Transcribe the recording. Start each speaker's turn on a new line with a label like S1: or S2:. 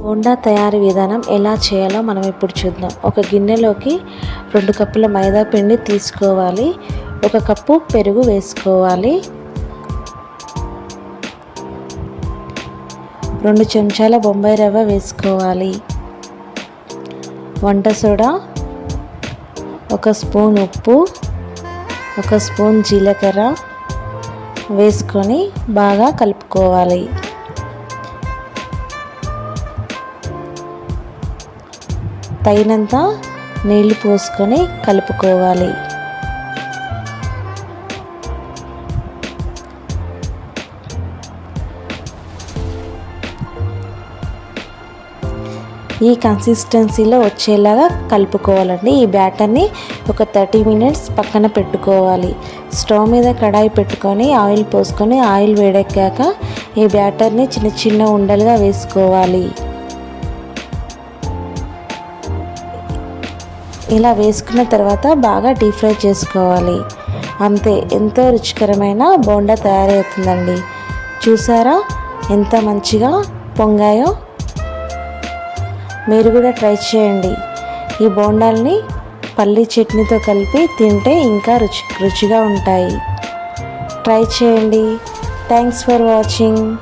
S1: బోండా తయారీ విధానం ఎలా చేయాలో మనం ఇప్పుడు చూద్దాం. ఒక గిన్నెలోకి రెండు కప్పుల మైదా పిండి తీసుకోవాలి. ఒక కప్పు పెరుగు వేసుకోవాలి. రెండు చెంచాల బొంబాయి రవ్వ వేసుకోవాలి. వంట సోడా ఒక స్పూన్ ఉప్పు ఒక స్పూన్ జీలకర్ర వేసుకొని బాగా కలుపుకోవాలి. తగినంత నీళ్ళు పోసుకొని కలుపుకోవాలి. ఈ కన్సిస్టెన్సీలో వచ్చేలాగా కలుపుకోవాలండి. ఈ బ్యాటర్ని ఒక థర్టీ మినిట్స్ పక్కన పెట్టుకోవాలి. స్టవ్ మీద కడాయి పెట్టుకొని ఆయిల్ పోసుకొని ఆయిల్ వేడెక్కాక ఈ బ్యాటర్ని చిన్న చిన్న ఉండలుగా వేసుకోవాలి. ఇలా వేసుకున్న తర్వాత బాగా డీప్ ఫ్రై చేసుకోవాలి. అంతే ఎంతో రుచికరమైన బోండా తయారవుతుందండి. చూసారా? ఎంత మంచిగా పొంగాయో? మీరు కూడా ట్రై చేయండి. ఈ బోండాల్ని పల్లి చట్నీతో కలిపి తింటే ఇంకా రుచి రుచిగా ఉంటాయి. ట్రై చేయండి. Thanks for watching.